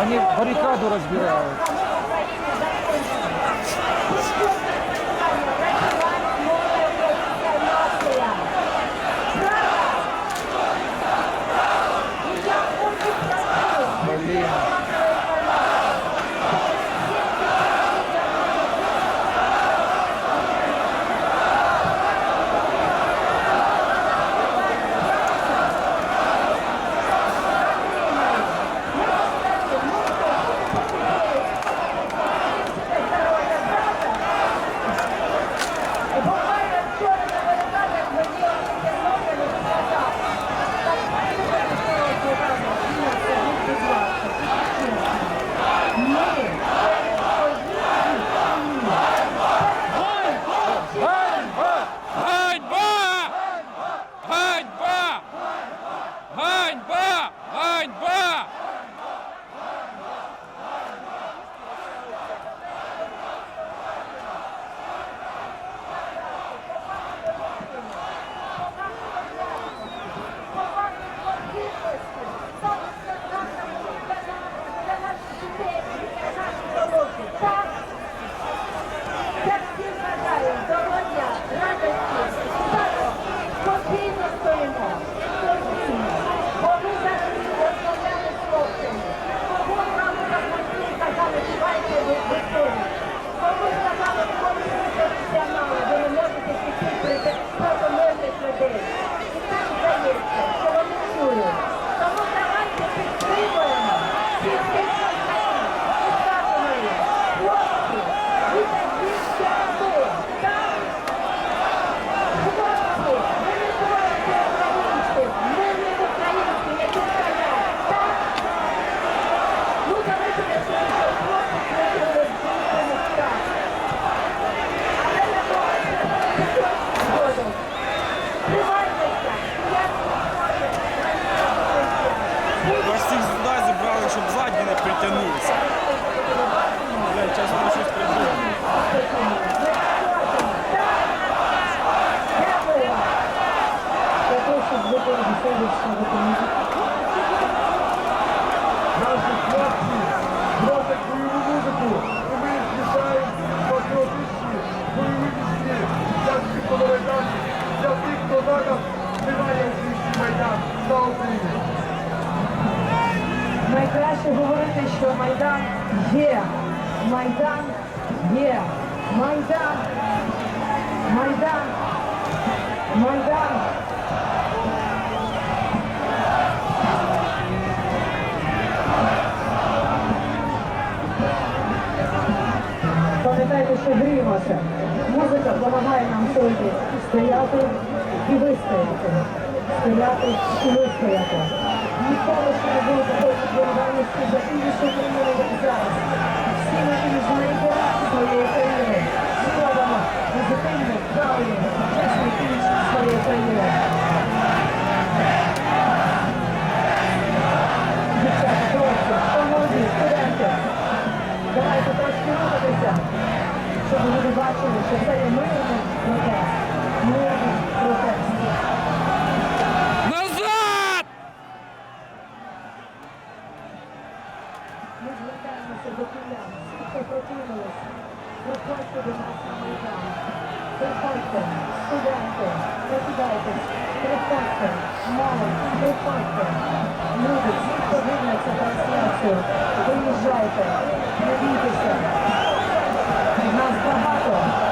Они баррикаду разбирают. час вирішив спринту. Наші хлопці просять бойову музику, і ми їх вважаємо патріотичні, бойові пісні, тяжкі половина для тих, хто зараз тримає український майдан за Україну. Найкраще говорити, що майдан є. Майдан є. Майдан. Майдан. Майдан. Пам'ятайте, що гріємося. Музика допомагає нам сьогодні стояти і вистояти. Стояти і вистояти. Ніколи ще не було такої відповідальності за інші, що приймали зараз. Thank you. студенти, працювати, припадки, мало, припадки. Люди, всі, хто дивляться виїжджайте, не. Нас багато.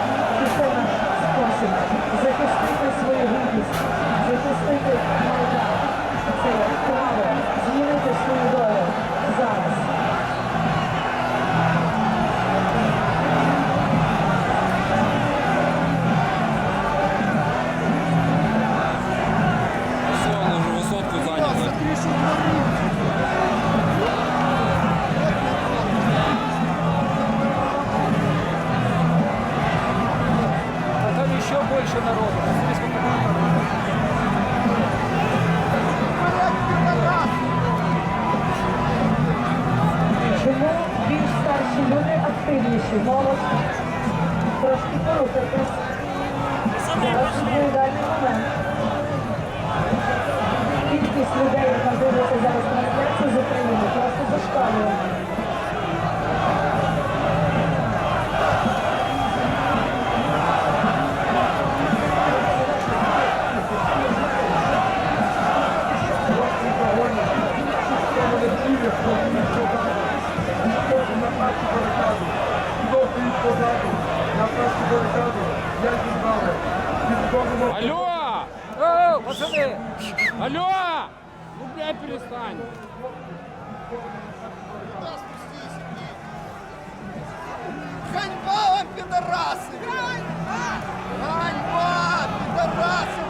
активніший голос. Трошки порухатись. Зараз відповідальний момент. Кількість людей, яка дивиться зараз трансляцію з України, просто зашкалює. Thank you. Алло! О, пацани! Алло! Ну, блядь, перестань. Ганьба вам, підараси! Ганьба! Ганьба! Підараси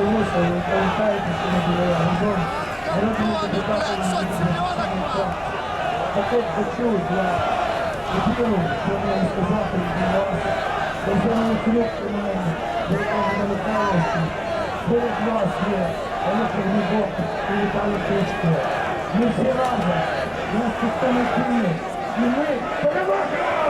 це почалося, ви пам'ятаєте, що ми були разом. Народними депутатами Так от хочу для ефіру, що мені сказати від вас. До цього клюбку мене, до якого Михайловича. Перед вас є Олег Глибок і Віталій Кличко. Ми всі разом, нас ніхто не кине. І ми переможемо!